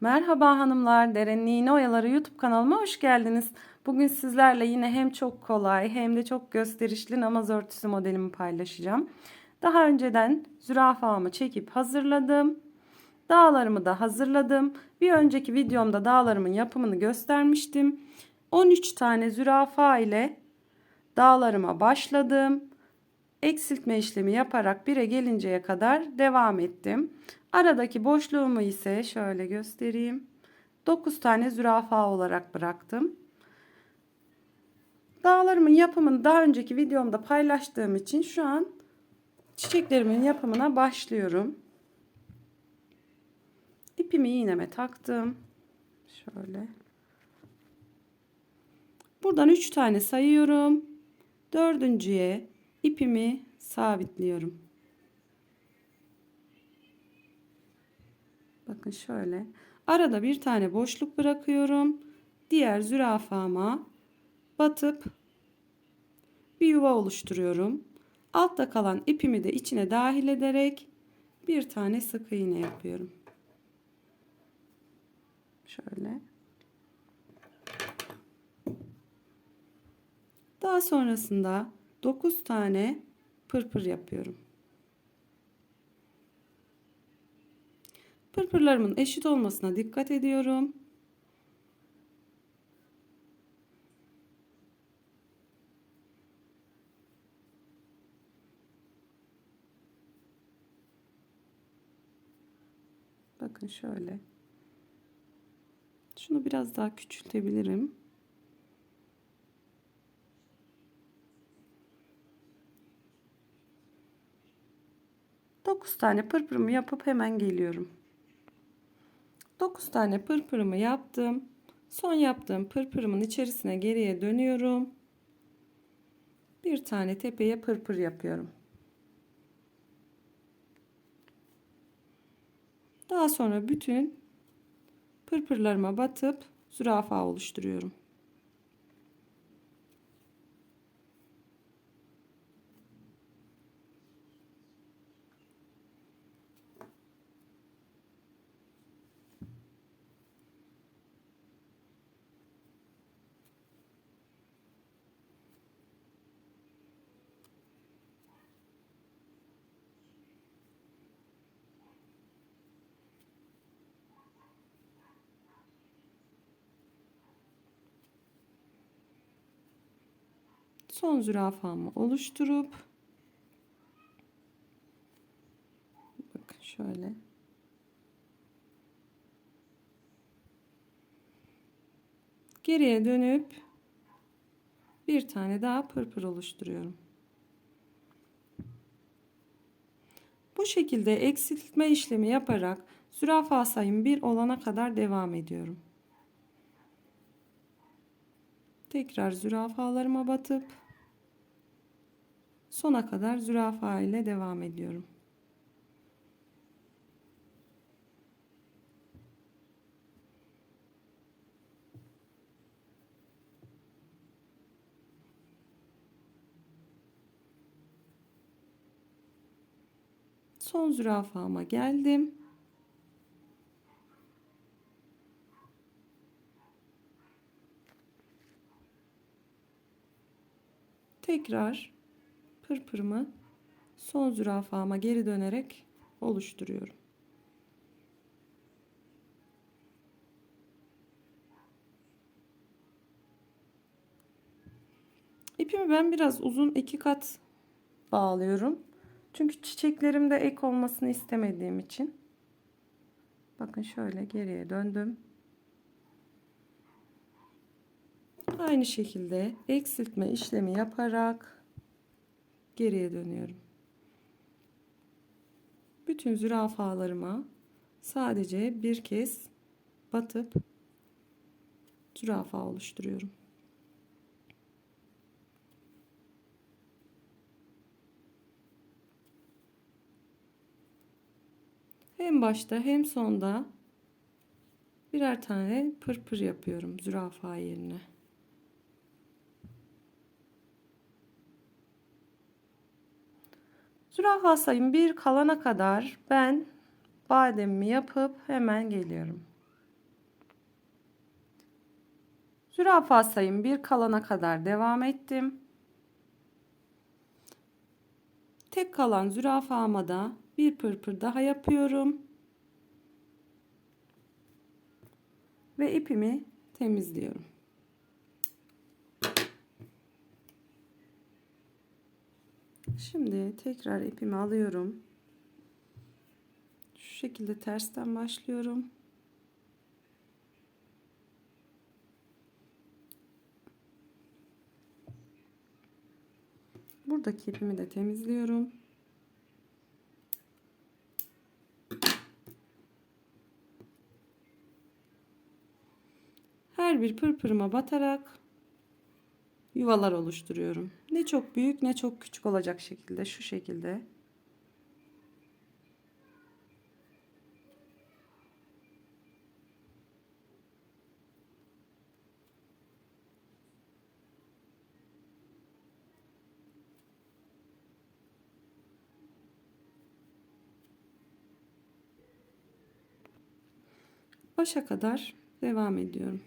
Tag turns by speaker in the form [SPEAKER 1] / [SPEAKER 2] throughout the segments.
[SPEAKER 1] Merhaba hanımlar, Deren'in İğne Oyaları YouTube kanalıma hoş geldiniz. Bugün sizlerle yine hem çok kolay hem de çok gösterişli namaz örtüsü modelimi paylaşacağım. Daha önceden zürafamı çekip hazırladım. Dağlarımı da hazırladım. Bir önceki videomda dağlarımın yapımını göstermiştim. 13 tane zürafa ile dağlarıma başladım. Eksiltme işlemi yaparak 1'e gelinceye kadar devam ettim. Aradaki boşluğumu ise şöyle göstereyim. 9 tane zürafa olarak bıraktım. Dağlarımın yapımını daha önceki videomda paylaştığım için şu an çiçeklerimin yapımına başlıyorum. İpimi iğneme taktım. Şöyle. Buradan 3 tane sayıyorum. Dördüncüye ipimi sabitliyorum. Bakın şöyle. Arada bir tane boşluk bırakıyorum. Diğer zürafama batıp bir yuva oluşturuyorum. Altta kalan ipimi de içine dahil ederek bir tane sık iğne yapıyorum. Şöyle. Daha sonrasında 9 tane pırpır yapıyorum. Pırpırlarımın eşit olmasına dikkat ediyorum. Bakın şöyle. Şunu biraz daha küçültebilirim. Dokuz tane pırpırımı yapıp hemen geliyorum. 9 tane pırpırımı yaptım. Son yaptığım pırpırımın içerisine geriye dönüyorum. Bir tane tepeye pırpır yapıyorum. Daha sonra bütün pırpırlarıma batıp zürafa oluşturuyorum. Son zürafamı oluşturup bakın şöyle geriye dönüp bir tane daha pırpır oluşturuyorum. Bu şekilde eksiltme işlemi yaparak zürafa sayım 1 olana kadar devam ediyorum. Tekrar zürafalarıma batıp sona kadar zürafa ile devam ediyorum. Son zürafama geldim. Tekrar pırpırımı son zürafama geri dönerek oluşturuyorum. İpimi ben biraz uzun iki kat bağlıyorum. Çünkü çiçeklerimde ek olmasını istemediğim için. Bakın şöyle geriye döndüm. Aynı şekilde eksiltme işlemi yaparak geriye dönüyorum. Bütün zürafalarıma sadece bir kez batıp zürafa oluşturuyorum. Hem başta hem sonda birer tane pırpır yapıyorum zürafa yerine. Zürafa sayım 1 kalana kadar ben bademimi yapıp hemen geliyorum. Zürafa sayım 1 kalana kadar devam ettim. Tek kalan zürafama da bir pırpır daha yapıyorum. Ve ipimi temizliyorum. Şimdi tekrar ipimi alıyorum. Şu şekilde tersten başlıyorum. Buradaki ipimi de temizliyorum. Her bir pırpırıma batarak yuvalar oluşturuyorum. Ne çok büyük ne çok küçük olacak şekilde şu şekilde. Başa kadar devam ediyorum.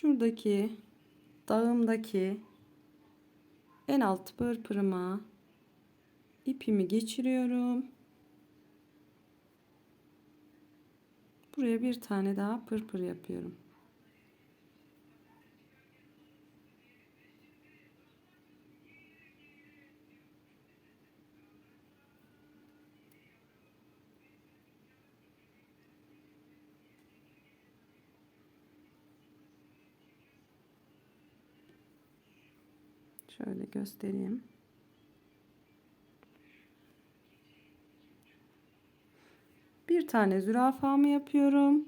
[SPEAKER 1] Şuradaki dağımdaki en alt pırpırıma ipimi geçiriyorum. Buraya bir tane daha pırpır yapıyorum. Şöyle göstereyim. Bir tane zürafamı yapıyorum.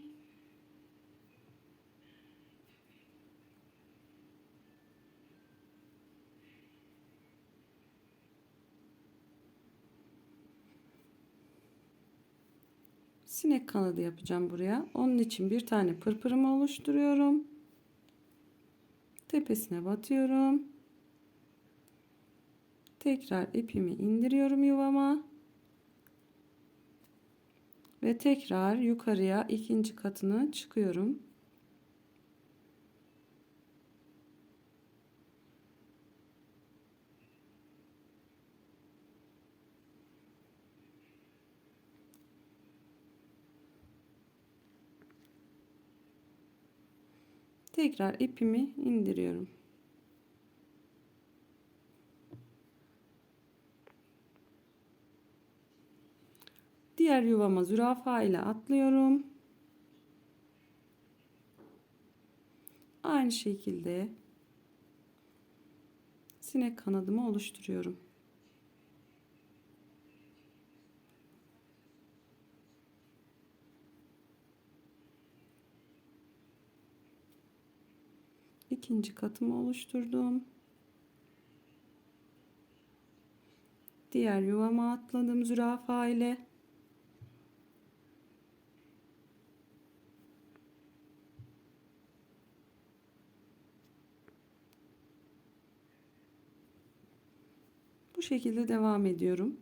[SPEAKER 1] Sinek kanadı yapacağım buraya. Onun için bir tane pırpırımı oluşturuyorum. Tepesine batıyorum. Tekrar ipimi indiriyorum yuvama. Ve tekrar yukarıya ikinci katını çıkıyorum. Tekrar ipimi indiriyorum. Diğer yuvama zürafa ile atlıyorum. Aynı şekilde sinek kanadımı oluşturuyorum. İkinci katımı oluşturdum. Diğer yuvama atladım zürafa ile. Bu şekilde devam ediyorum.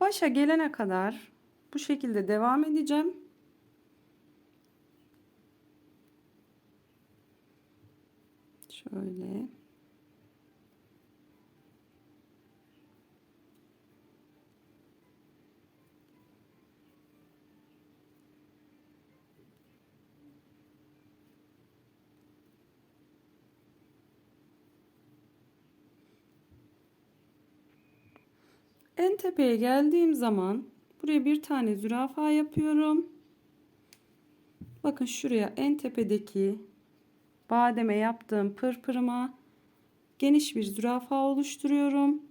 [SPEAKER 1] Başa gelene kadar bu şekilde devam edeceğim. Şöyle. En tepeye geldiğim zaman buraya bir tane zürafa yapıyorum. Bakın şuraya en tepedeki bademe yaptığım pırpırıma geniş bir zürafa oluşturuyorum.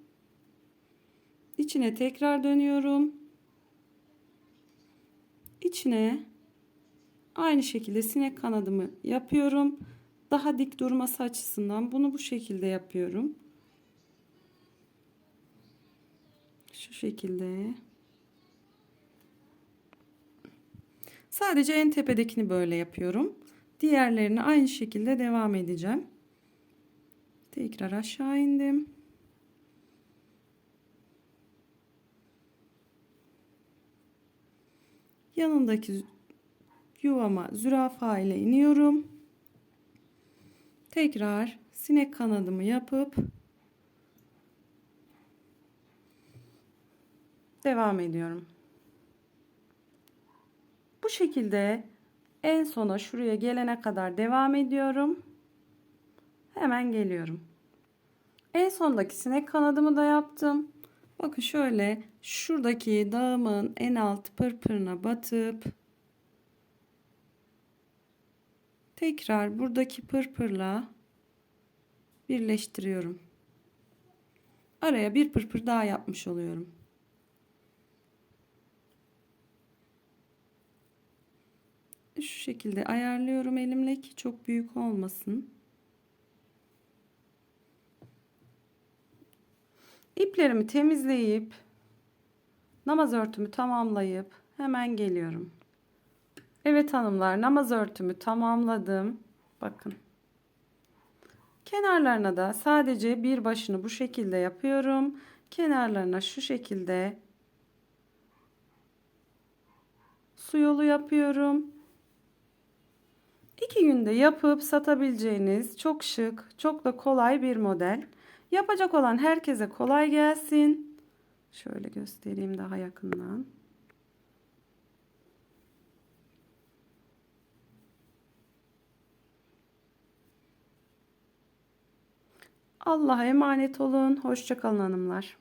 [SPEAKER 1] İçine tekrar dönüyorum. İçine aynı şekilde sinek kanadımı yapıyorum. Daha dik durması açısından bunu bu şekilde yapıyorum. Şu şekilde. Sadece en tepedekini böyle yapıyorum. Diğerlerini aynı şekilde devam edeceğim. Tekrar aşağı indim. Yanındaki yuvama zürafa ile iniyorum. Tekrar sinek kanadımı yapıp devam ediyorum. Bu şekilde en sona şuraya gelene kadar devam ediyorum. Hemen geliyorum. En sondaki sinek kanadımı da yaptım. Bakın şöyle şuradaki dağımın en alt pırpırına batıp tekrar buradaki pırpırla birleştiriyorum. Araya bir pırpır daha yapmış oluyorum. Şu şekilde ayarlıyorum elimle ki çok büyük olmasın. İplerimi temizleyip namaz örtümü tamamlayıp hemen geliyorum. Evet hanımlar namaz örtümü tamamladım. Bakın. Kenarlarına da sadece bir başını bu şekilde yapıyorum. Kenarlarına şu şekilde su yolu yapıyorum. İki günde yapıp satabileceğiniz çok şık, çok da kolay bir model. Yapacak olan herkese kolay gelsin. Şöyle göstereyim daha yakından. Allah'a emanet olun. Hoşçakalın hanımlar.